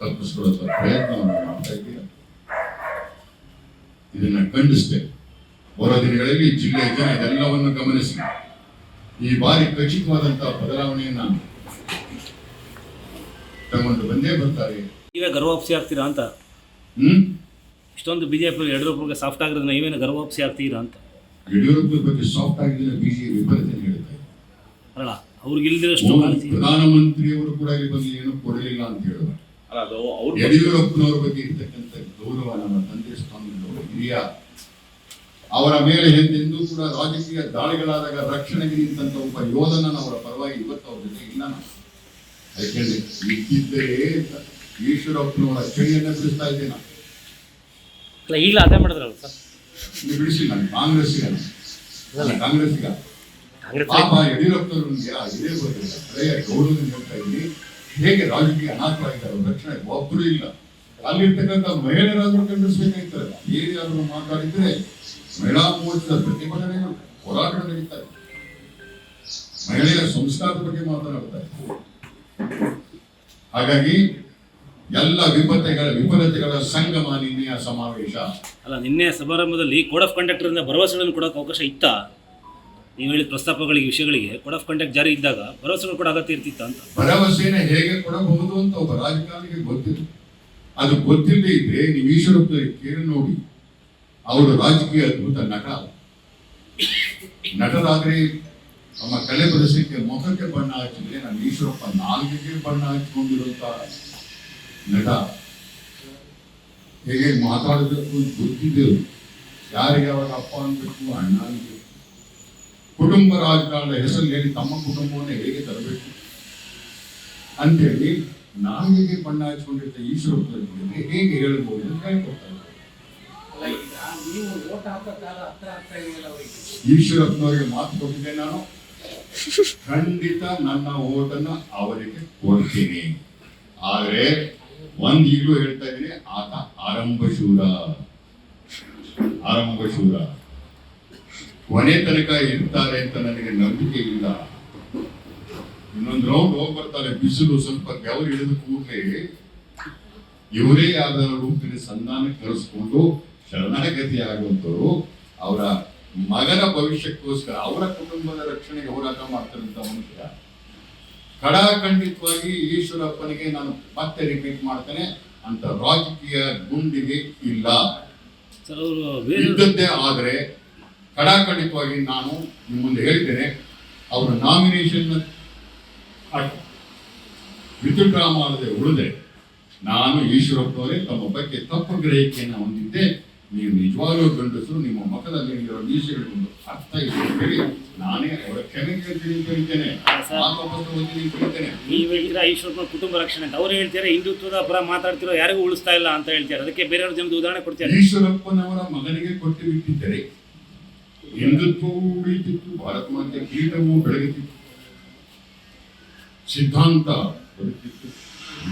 ತಪ್ಪಿಸ್ಕೊಳ್ಳೋ ಪ್ರಯತ್ನವನ್ನು ಮಾಡ್ತಾ ಇದ್ದೀರಾ? ಇದನ್ನ ಖಂಡಿಸ್ತೇವೆ. ಬರೋ ದಿನಗಳಲ್ಲಿ ಜಿಲ್ಲೆಯ ಜನ ಇದೆಲ್ಲವನ್ನು ಗಮನಿಸಿ. ಈ ಬಾರಿ ಖಚಿತವಾದಂತಹ ಬದಲಾವಣೆಯನ್ನ ತಗೊಂಡು ಬಂದೇ ಬರ್ತಾರೆ. ಈಗ ಗರ್ವಾಪ್ಸಿ ಆಗ್ತೀರಾ ಅಂತ? ಹ್ಮ್? ಇಷ್ಟೊಂದು ಬಿಜೆಪಿ ಯಡಿಯೂರಪ್ಪಗೆ ಸಾಫ್ಟ್ ಆಗಿರೋದ್ರ ನೀವೇನು ಗರ್ವಾಪ್ಸಿ ಆಗ್ತೀರಾ ಅಂತ? ಯಡಿಯೂರಪ್ಪ ಬಗ್ಗೆ ಸಾಫ್ಟ್ ಆಗಿದ್ರೆ ಬಿಜೆಪಿ ವಿಪರೀತ ಹೇಳ್ತಾರೆ. ಅಲ್ಲ ಅವ್ರಿಗೆ ಇಲ್ದಿರೋಷ್ಟು ಪ್ರಧಾನಮಂತ್ರಿಯವರು ಕೂಡ ಇಲ್ಲಿ ಬಂದು ಏನು ಕೊಡಲಿಲ್ಲ ಅಂತ ಹೇಳುವ ಅಲ್ಲ ಅದು ಅವ್ರು ಬಗ್ಗೆ ಇರ್ತಕ್ಕಂಥ ಗೌರವ ನಮ್ಮ ತಂದೆ ಅವರ ಮೇಲೆ ಎಂದೆಂದೂ ಕೂಡ ರಾಜಕೀಯ ದಾಳಿಗಳಾದಾಗ ರಕ್ಷಣೆಗೆ ನಿಂತ ಒಬ್ಬ ಯೋಧನನ್ನು ಅವರ ಪರವಾಗಿ ಇವತ್ತು ಅವ್ರ ಜೊತೆ ಇಲ್ಲ ಯಾಕೆಂದ್ರೆ ಇದ್ದಿದ್ದರೆ ಈಶ್ವರಪ್ಪನವರ ಚಳಿಯನ್ನ ಬಿಡಿಸ್ತಾ ಇದ್ದೇನೆ? ಈಗಲೇ ಅದೇ ಮಾಡಿದ್ರಲ್ಲ ಸರ್. ಇದು ಬಿಡಿಸಿ ನಾನು ಕಾಂಗ್ರೆಸ್ಸಿಗ? ಪಾಪ ಯಡಿಯೂರಪ್ಪನವ್ರಿಗೆ ಇದೇ ಗೊತ್ತಿಲ್ಲ ಹಳೆಯ ಗೌರವದಿಂದ ಹೇಳ್ತಾ ಇದ್ದೀನಿ. ಹೇಗೆ ರಾಜಕೀಯ ಅನಾಥವಾಗಿದ್ದಾರೆ ಅವ್ರ ರಕ್ಷಣೆ ಒಬ್ಬರು ಇಲ್ಲ. ಅಲ್ಲಿರ್ತಕ್ಕಂಥ ಮಹಿಳೆಯರಾದ್ರೂ ಖಂಡಿಸ್ಬೇಕಾಗ್ತದೆ. ಏನಾದ್ರೂ ಮಾತಾಡಿದ್ರೆ ಮಹಿಳಾ ಮೋರ್ಚಾದ ಪ್ರತಿಭಟನೆಗಳು ಹೋರಾಟ ನಡೀತಾರೆ. ಮಹಿಳೆಯರ ಸಂಸ್ಕಾರದ ಬಗ್ಗೆ ಮಾತನಾಡ್ತಾರೆ. ಹಾಗಾಗಿ ಎಲ್ಲ ವಿಪತ್ತೆಗಳ ವಿಫಲತೆಗಳ ಸಂಗಮ ನಿನ್ನೆಯ ಸಮಾವೇಶ. ಅಲ್ಲ ನಿನ್ನೆ ಸಮಾರಂಭದಲ್ಲಿ ಕೋಡ್ ಆಫ್ ಕಂಡಕ್ಟರ್ ಇಂದ ಭರವಸೆಗಳನ್ನು ಕೊಡೋಕೆ ಅವಕಾಶ ಇತ್ತಾ? ನೀವು ಹೇಳಿದ ಪ್ರಸ್ತಾಪಗಳಿಗೆ ವಿಷಯಗಳಿಗೆ ಕೋಡ್ ಆಫ್ ಕಂಡಕ್ಟ್ ಜಾರಿ ಇದ್ದಾಗ ಭರವಸೆಗಳು ಕೂಡ ಅಗತ್ಯ ಇರ್ತಿತ್ತ ಅಂತ? ಭರವಸೆನ ಹೇಗೆ ಕೊಡಬಹುದು ಅಂತ ಒಬ್ಬ ರಾಜಕಾರಣಿಗೆ ಗೊತ್ತಿಲ್ಲ. ಅದು ಗೊತ್ತಿಲ್ಲದೆ ಇದ್ರೆ ನೀವು ಈಶ್ವರಪ್ಪ ಕೇಳಿ ನೋಡಿ. ಅವರ ರಾಜಕೀಯ ಅದ್ಭುತ ನಟ. ನಟರಾದ್ರೆ ತಮ್ಮ ಕಲೆ ಪ್ರದರ್ಶನಕ್ಕೆ ಮುಖಕ್ಕೆ ಬಣ್ಣ ಹಚ್ಚಿದ್ರೆ ನಾನು ಈಶ್ವರಪ್ಪ ನಾಲ್ಕಿಗೆ ಬಣ್ಣ ಹಚ್ಕೊಂಡಿರುವಂತ ನಟ. ಹೇಗೆ ಮಾತಾಡಬೇಕು ಗೊತ್ತಿದ್ದೇವೆ ಯಾರಿಗೆ ಅವರ ಅಪ್ಪ ಅನ್ಬೇಕು ಅಣ್ಣ ಅನ್ಬೇಕು ಕುಟುಂಬ ರಾಜಕಾರಣದ ಹೆಸರು ಹೇಳಿ ತಮ್ಮ ಕುಟುಂಬವನ್ನು ಹೇಗೆ ತರಬೇಕು? ಅಂತೇಳಿ ಹೇಗೆ ಬಣ್ಣ ಹಚ್ಕೊಂಡಿರ್ತ ಈಶ್ವರಪ್ಪ ಹೇಗೆ ಹೇಳ್ಬೋದು ಅಂತ ಹೇಳ್ಕೊಡ್ತಾರೆ ಈಶ್ವರಪ್ಪನವರಿಗೆ ಮಾತು ಕೊಟ್ಟಿದ್ದೆ ನಾನು. ಖಂಡಿತ ನನ್ನ ಓಟನ್ನ ಅವರಿಗೆ ಕೊಡ್ತೀನಿ. ಆದ್ರೆ ಒಂದ್ ಈಗಲೂ ಹೇಳ್ತಾ ಇದ್ದೀನಿ ಆತ ಆರಂಭ ಶೂರ ಆರಂಭ ಶೂರ ಕೊನೆ ತನಕ ಇರ್ತಾರೆ ಅಂತ ನನಗೆ ನಂಬಿಕೆ ಇಲ್ಲ. ಇನ್ನೊಂದು ರೌಂಡ್ ಹೋಗಿ ಬರ್ತಾರೆ ಬಿಸಿಲು ಸ್ವಲ್ಪ ಬೆವರು ಹಿಡಿದು ಕೂಡಲೇ ಇವರೇ ಯಾವ್ದಾರ ರೂಪದಲ್ಲಿ ಸಂಧಾನ ಕರೆಸ್ಕೊಂಡು ಶರಣಾಗತಿ ಆಗುವಂಥವ್ರು, ಅವರ ಮಗನ ಭವಿಷ್ಯಕ್ಕೋಸ್ಕರ, ಅವರ ಕುಟುಂಬದ ರಕ್ಷಣೆಗೆ ಹೋರಾಟ ಮಾಡ್ತಾರಂತ ಮನುಷ್ಯ. ಕಡಾಖಂಡಿತವಾಗಿ ಈಶ್ವರಪ್ಪನಿಗೆ ನಾನು ಮತ್ತೆ ರಿಪೀಟ್ ಮಾಡ್ತೇನೆ, ಅಂತ ರಾಜಕೀಯ ಗುಂಡಿಗೆ ಇಲ್ಲ. ಇದ್ದದ್ದೇ ಆದರೆ ಕಡಾಖಂಡಿತವಾಗಿ ನಾನು ನಿಮ್ಮ ಮುಂದೆ ಹೇಳ್ತೇನೆ, ಅವರ ನಾಮಿನೇಷನ್ ವಿತ್ಡ್ರಾ ಮಾಡದೆ ಉಳಿದೆ. ನಾನು ಈಶ್ವರಪ್ಪವರೇ ತಮ್ಮ ಬಗ್ಗೆ ತಪ್ಪು ಗ್ರಹಿಕೆಯನ್ನು ಹೊಂದಿದ್ದೆ. ನೀವು ನಿಜವಾಗ್ಲೂ ಗಂಡಸರು ನಿಮ್ಮ ಮುಖದಲ್ಲಿ ಇರೋ ಮೀಸೆಗಳಿಗೊಂದು ಅರ್ಥ ಹೇಳಿ ನಾನೇ ಅವರ ಕ್ಷಮೆ ಕೇಳ್ತೀನಿ ಅಂತ ಹೇಳ್ತೇನೆ. ಆತ್ಮಪತ್ರ ಓದ್ತೀನಿ ಅಂತ ನೀವು ಹೇಳ್ತೀರಾ ಈಶ್ವರಪ್ಪ ಕುಟುಂಬ ರಕ್ಷಣೆ ಅಂತ. ಅವ್ರು ಹೇಳ್ತಾರೆ ಹಿಂದುತ್ವದ ಪರ ಮಾತಾಡ್ತಿರೋ ಯಾರಿಗೂ ಉಳಿಸ್ತಾ ಇಲ್ಲ ಅಂತ ಹೇಳ್ತಾರೆ ಅದಕ್ಕೆ ಬೇರೆಯವ್ರ ಜನದ ಉದಾಹರಣೆ ಕೊಡ್ತಾರೆ ಈಶ್ವರಪ್ಪನವರ ಮಗನಿಗೆ ಕೊಟ್ಟು ಬಿಟ್ಟಿದ್ದರೆ ಹಿಂದುತ್ವವೂ ಉಳಿತಿತ್ತು ಭಾರತ ಮಾತೆ ಕೀಟವೂ ಬೆಳಗುತ್ತಿತ್ತು. ಸಿದ್ಧಾಂತ ಬರುತ್ತಿತ್ತು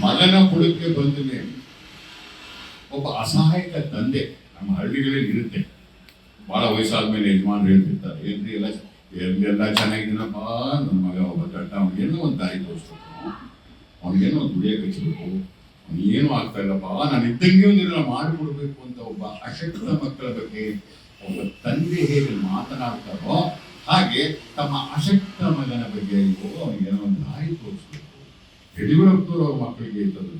ಮಗನ ಬುಡಕ್ಕೆ ಬಂದ ಮೇಲೆ ಒಬ್ಬ ಅಸಹಾಯಕ ತಂದೆ ನಮ್ಮ ಹಳ್ಳಿಗಳಲ್ಲಿ ಇರುತ್ತೆ. ಬಹಳ ವಯಸ್ಸಾದ ಮೇಲೆ ಯಜಮಾನ್ ಹೇಳ್ತಿರ್ತಾರೆ, ಏನ್ರಿ ಎಲ್ಲ ಎಲ್ಲ ಚೆನ್ನಾಗಿದ್ದೀನಪ್ಪ, ನನ್ನ ಮಗ ಒಬ್ಬ ದಡ್ಡ ಅವ್ನಿಗೇನೋ ಒಂದು ದಾರಿ ತೋರಿಸ್ಬೇಕು. ಅವ್ನಿಗೇನೋ ಒಂದು ದುಡಿಯಕ್ಕೆ ಹಚ್ಚಬೇಕು ಏನು ಆಗ್ತಾ ಇಲ್ಲಪ್ಪ, ನಾನು ಇದ್ದಂಗೆ ಒಂದಿಲ್ಲ ಮಾಡಿಕೊಡ್ಬೇಕು ಅಂತ ಒಬ್ಬ ಅಶಕ್ತ ಮಕ್ಕಳ ಬಗ್ಗೆ ಒಬ್ಬ ತಂದೆ ಹೇಗೆ ಮಾತನಾಡ್ತಾರೋ ಹಾಗೆ ತಮ್ಮ ಅಶಕ್ತ ಮಗನ ಬಗ್ಗೆ ಅವನಿಗೇನೋ ಒಂದು ದಾರಿ ತೋರಿಸ್ಬೇಕು ಯಡಿಯೂರಪ್ಪರು ಅವ್ರ ಮಕ್ಕಳಿಗೆ ತಂದು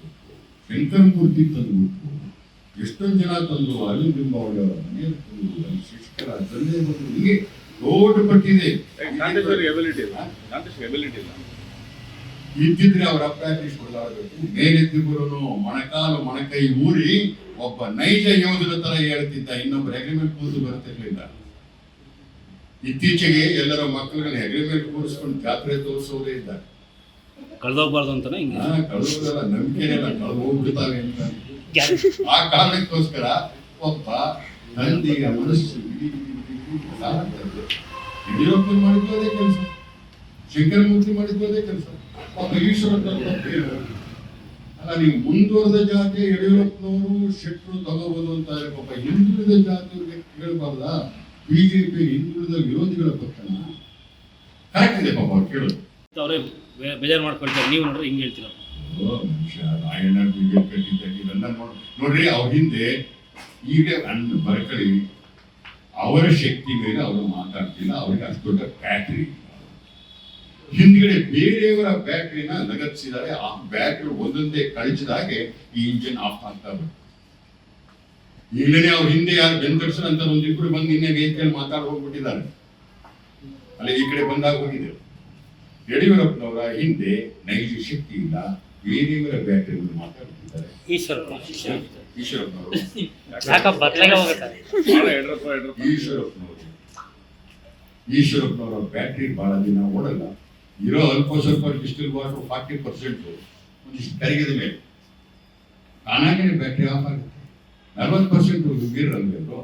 ಶಂಕರಮೂರ್ತಿ ಮೂರ್ತಿ ತಂದ್ಬಿಟ್ಟು ಎಷ್ಟೊಂದು ಜನ ತಂದು ಅಲ್ಲಿ ಬಿಂಬ ಒಳ್ಳೆಯವರ ಮನೆ ತಂದು ಅಲ್ಲಿ ಶಿಕ್ಷಕರ ತಂದೆ ಮತ್ತು ಹೀಗೆ ದೊಡ್ಡ ಪಟ್ಟಿದೆ. ಇದ್ದಿದ್ರೆ ಅವರ ಪ್ರಾಕ್ಟೀಸ್ ಕೊಡಲಾಗಬೇಕು ಬರೋನು ಮೊಣಕಾಲು ಮೊಣಕೈ ಊರಿ ಒಬ್ಬ ನೈಜ ಯೋಧನ ತರ ಹೇಳ್ತಿದ್ದ. ಇನ್ನೊಬ್ಬರು ಹೆಗಲ ಮೇಲೆ ಕೂತು ಬರ್ತಿರ್ಲಿಲ್ಲ ಇತ್ತೀಚೆಗೆ ಎಲ್ಲರ ಮಕ್ಕಳನ್ನ ಅಗ್ರಿಮೆಂಟ್ ಕೂರಿಸ್ಕೊಂಡು ಜಾತ್ರೆ ತೋರಿಸೋದೇ ಇದ್ದಾರೆ. ಕಳೆದೋಗ್ಬಾರ್ದು ಅಂತಾನೆ ಹಿಂಗೆ? ಕಳೆದಲ್ಲ ನಂಬಿಕೆನೆಲ್ಲ ಕಳೆದು ಹೋಗ್ಬಿಡ್ತಾವೆ ಅಂತ. ಆ ಕಾರಣಕ್ಕೋಸ್ಕರ ಒಬ್ಬ ತಂದೆಯ ಮನಸ್ಸು. ಯಡಿಯೂರಪ್ಪ ಮಾಡಿದ್ದು ಅದೇ ಕೆಲಸ. ಶಂಕರಮೂರ್ತಿ ಮಾಡಿದ್ದು ಅದೇ ಕೆಲಸ. ಒಬ್ಬ ಈಶ್ವರ ಅಲ್ಲ ನೀವು ಮುಂದುವರೆದ ಜಾತಿ ಯಡಿಯೂರಪ್ಪನವರು ಶೆಟ್ಟರು ತಗೋಬಹುದು ಅಂತ ಪಾಪ ಹಿಂದುಳಿದ ಜಾತಿ ಕೇಳಬಾರ್ದ ಬಿಜೆಪಿ ಹಿಂದುಳಿದ ವಿರೋಧಿಗಳ ಪಕ್ಷನ. ಕರೆಕ್ಟ್ ಇದೆ ಪಾಪ ಅವ್ರು ಕೇಳೋದು? ಅವರೇ ಬೇಜಾರು ಮಾಡ್ಕೊಳ್ತಾರೆ. ನೀವು ನೋಡ್ರಿ ಹಿಂಗೆ ಹೇಳ್ತೀರ ಮನುಷ್ಯ ರಾಯಣ್ಣ ಬಿಜೆಪಿ ಇವೆಲ್ಲ ನೋಡ್ ನೋಡ್ರಿ ಅವ್ರ ಹಿಂದೆ ಈಗ ಅಂದ್ ಬರ್ಕಳಿ ಅವರ ಶಕ್ತಿ ಮೇಲೆ ಅವರು ಮಾತಾಡ್ತಿಲ್ಲ ಅವ್ರಿಗೆ ಅಷ್ಟು ದೊಡ್ಡ ಬ್ಯಾಟ್ರಿ ಹಿಂದ್ಗಡೆ ಬೇರೆಯವರ ಬ್ಯಾಟ್ರಿನ ಲಗತ್ತಿಸಿದ್ದಾರೆ ಆ ಬ್ಯಾಟ್ರಿ ಒಂದೊಂದೇ ಕಳಿಸಿದಾಗೆ ಈ ಇಂಜಿನ್ ಆಫ್ ಆಗ್ತಾ ಬಂತು. ಈಗಲೇ ಅವ್ರ ಹಿಂದೆ ಯಾರು ಬೆಂಕರ್ಸನ್ ಅಂತ ಒಂದಿಬ್ರು ಬಂದು ನಿನ್ನೆ ವೇದಿಕೆಯಲ್ಲಿ ಮಾತಾಡಿ ಹೋಗ್ಬಿಟ್ಟಿದ್ದಾರೆ. ಅಲ್ಲಿ ಈ ಕಡೆ ಬಂದಾಗ ಹೋಗಿದೆ. ಯಡಿಯೂರಪ್ಪನವರ ಹಿಂದೆ ನೈಜ ಶಕ್ತಿ ಇಲ್ಲ ಬೇರೆಯವರ ಬ್ಯಾಟ್ರಿಗಳು ಮಾತಾಡ್ತಿದ್ದಾರೆ. ಈಶ್ವರಪ್ಪ. ಈಶ್ವರಪ್ಪನವರು. ಬ್ಯಾಟ್ರಿ ಬಹಳ ದಿನ ಓಡಲ್ಲ. ಇರೋ ಅಲ್ಪ ಸ್ವಲ್ಪ ಡಿಸ್ಟಿಲ್ ವಾಟರ್ ಫಾರ್ಟಿ ಪರ್ಸೆಂಟ್ ಒಂದಿಷ್ಟು ಕರಗಿದ ಮೇಲೆ. ತಾನಾಗೇನೆ ಬ್ಯಾಟ್ರಿ ಆಫ್ ಆಗುತ್ತೆ. ನಲ್ವತ್ತು ಪರ್ಸೆಂಟ್ ವೀರರಂಗರು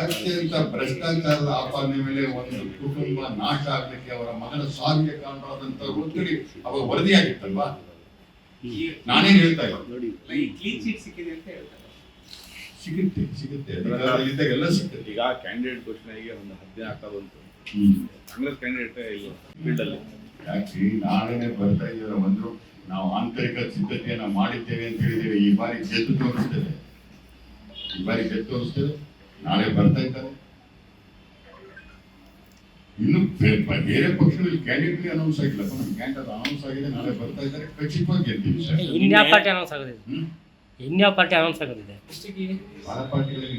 ಅತ್ಯಂತ ಭ್ರಷ್ಟಾಚಾರದ ಆಪಾದನೆ ಮೇಲೆ ಒಂದು ಕುಟುಂಬ ನಾಶ ಆಗ್ಲಿಕ್ಕೆ ಅವರ ಮಗನ ಸಾವಿಗೆ ಕಾರಣವಾದಂತ ಅಂತೇಳಿ ಅವಾಗ ವರದಿಯಾಗಿತ್ತಲ್ವಾ? ನಾನೇನ್ ಹೇಳ್ತಾ ಇಲ್ಲ ಕ್ಲೀನ್ ಚೀಟ್ ಸಿಕ್ಕಿದೆ ಅಂತ ಹೇಳ್ತಾರೆ ಸಿಗುತ್ತೆ ಸಿಗುತ್ತೆ. ಇದ್ದಾಗೆಲ್ಲ ಎಲ್ಲ ಸಿಗುತ್ತೆ. ಈಗ ಕ್ಯಾಂಡಿಡೇಟ್ ಘೋಷಣೆಗೆ ಒಂದು ಹದಿನೈದು ಆಗ್ತದಂತು ಬಂತು. ಕಾಂಗ್ರೆಸ್ ಕ್ಯಾಂಡಿಡೇಟ್ ಇಲ್ಲ ಫೀಲ್ಡ್ ಅಲ್ಲಿ. ಯಾಕೆ ನಾಳೆನೆ ಬರ್ತಾ ಇದ್ದಾರೆ ಒಂದು ನಾವು ಆಂತರಿಕ ಸಿದ್ಧತೆಯನ್ನ ಮಾಡಿದ್ದೇವೆ ಅಂತ ಹೇಳಿದ್ದೇವೆ. ಈ ಬಾರಿ ಗೆದ್ದು ತೋರಿಸ್ತೇವೆ ಈ ಬಾರಿ ಗೆದ್ದು ತೋರಿಸ್ತೇವೆ ನಾಳೆ ಬರ್ತಾ ಇದ್ದಾರೆ. ಇನ್ನು ಬೇರೆ ಪಕ್ಷದಲ್ಲಿ ಕ್ಯಾಂಡಿಡೇಟ್ ಅನೌನ್ಸ್ ಆಗಿಲ್ಲಪ್ಪ ನಮ್ಮ ಕ್ಯಾಂಡಿಡೇಟ್ ಅನೌನ್ಸ್ ಆಗಿದೆ ನಾಳೆ ಬರ್ತಾ ಇದ್ದಾರೆ. ಖಚಿತವಾಗಿ ಗೆದ್ದೀವಿ ಸರ್. ಇನ್ಯಾವ ಪಾರ್ಟಿ ಅನೌನ್ಸ್ ಆಗಿದೆ ಇನ್ಯಾವ ಪಾರ್ಟಿ ಅನೌನ್ಸ್ ಆಗೋದಿದೆ? ಬಹಳ ಪಾರ್ಟಿಗಳಲ್ಲಿ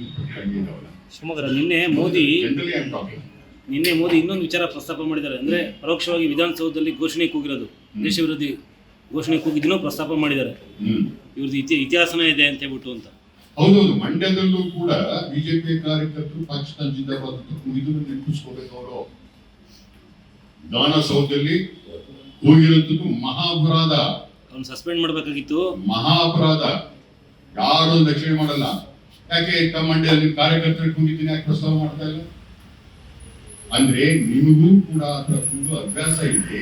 ಇದಾವಲ್ಲ. ಶಿವಮೊಗ್ಗದಲ್ಲಿ. ನಿನ್ನೆ ಮೋದಿ ಜನರಲಿ ಐ ಟಾಕಿಂಗ್ ನಿನ್ನೆ ಮೋದಿ ಇನ್ನೊಂದು ವಿಚಾರ ಪ್ರಸ್ತಾಪ ಮಾಡಿದ್ದಾರೆ. ಅಂದ್ರೆ ಪರೋಕ್ಷವಾಗಿ ವಿಧಾನಸೌಧದಲ್ಲಿ ಘೋಷಣೆ ಕೂಗಿರೋದು. ದೇಶ ವಿರೋಧಿ ಘೋಷಣೆ ಕೂಗಿದ್ನೂ ಪ್ರಸ್ತಾಪ ಮಾಡಿದ್ದಾರೆ. ಇವ್ರದ್ದು ಇತಿ ಇತಿಹಾಸನೇ ಇದೆ ಅಂತ ಹೇಳ್ಬಿಟ್ಟು ಅಂತ. ಹೌದೌದು ಮಂಡ್ಯದಲ್ಲೂ ಕೂಡ ಬಿಜೆಪಿ ಕಾರ್ಯಕರ್ತರು ಪಾಕಿಸ್ತಾನ ಜಿಂದಾಬಾದ್ ಕೂಗಿದ್ರು ನೆನಪಿಸ್ಕೋಬೇಕು ಅವರು ವಿಧಾನಸೌಧದಲ್ಲಿ ಕೂಗಿರುವಂಥದ್ದು ಮಹಾ ಅಪರಾಧ ಸಸ್ಪೆಂಡ್ ಮಾಡಬೇಕಾಗಿತ್ತು. ಮಹಾ ಅಪರಾಧ ಯಾರು ರಕ್ಷಣೆ ಮಾಡಲ್ಲ. ಯಾಕೆ ತಮ್ಮ ಮಂಡ್ಯದಲ್ಲಿ ಕಾರ್ಯಕರ್ತರು ಕುಂದಿದ್ದೀನಿ ಯಾಕೆ ಪ್ರಸ್ತಾವ ಮಾಡ್ತಾ ಇಲ್ಲ? ಅಂದ್ರೆ ನಿಮಗೂ ಕೂಡ ಅದರ ಕೂಗು ಅಭ್ಯಾಸ ಇದೆ.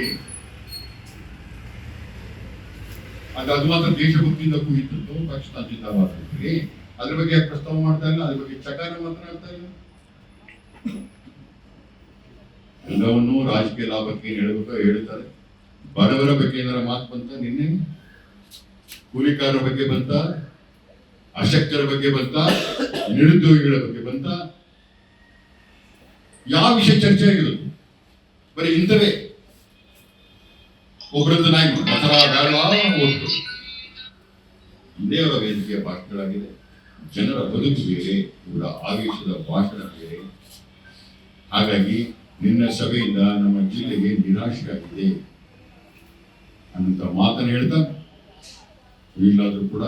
ಅದು ಅದು ಮಾತ್ರ ದೇಶಭಕ್ತಿಯಿಂದ ಕೂಗಿದ್ದು ಪಾಕಿಸ್ತಾನ ಜಿಂದಾಬಾದ್ ಅದ್ರ ಬಗ್ಗೆ ಪ್ರಸ್ತಾವ ಮಾಡ್ತಾ ಇಲ್ಲ? ಅದ್ರ ಬಗ್ಗೆ ಚಕಾರ ಮಾತನಾಡ್ತಾ ಇಲ್ಲ? ಎಲ್ಲವನ್ನೂ ರಾಜಕೀಯ ಲಾಭಕ್ಕೆ ಏನ್ ಹೇಳ್ಬೇಕೋ ಹೇಳ್ತಾರೆ. ಬಡವರ ಬಗ್ಗೆ ಏನಾರ ಮಾತು ಬಂತ ನಿನ್ನೆ? ಕೂಲಿಕಾರರ ಬಗ್ಗೆ ಬಂತ? ಅಶಕ್ತರ ಬಗ್ಗೆ ಬಂತ? ನಿರುದ್ಯೋಗಿಗಳ ಬಗ್ಗೆ ಬಂತ? ಯಾವ ವಿಷಯ ಚರ್ಚೆ ಆಗಿರೋದು ಬರೀ ಇಂಥವೇ. ಒಬ್ಬರದ್ದು ನಾಯಿ ಮಥರ ಬೇಡ ಇದೇ ಅವರ ವೇದಿಕೆಯ ಭಾಷೆಗಳಾಗಿದೆ. ಜನರ ಬದುಕು ಬೇರೆ ಇವರ ಆವೇಶದ ಭಾಷಣ ಬೇರೆ. ಹಾಗಾಗಿ ನಿನ್ನ ಸಭೆಯಿಂದ ನಮ್ಮ ಜಿಲ್ಲೆಗೆ ನಿರಾಶೆ ಆಗಿದೆ ಅನ್ನಂತ ಮಾತನ್ನು ಹೇಳ್ತಾ ಈಗಲಾದರೂ ಕೂಡ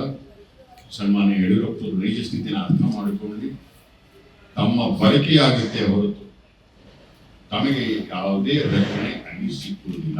ಸನ್ಮಾನ್ಯ ಯಡಿಯೂರಪ್ಪರು ನೈಜ ಸ್ಥಿತಿನ ಅರ್ಥ ಮಾಡಿಕೊಂಡು ತಮ್ಮ ಬಳಕೆಯಾಗುತ್ತೆ ಹೊರತು ತಮಗೆ ಯಾವುದೇ ರಕ್ಷಣೆ ಅಲ್ಲಿ ಸಿಕ್ಕುವುದಿಲ್ಲ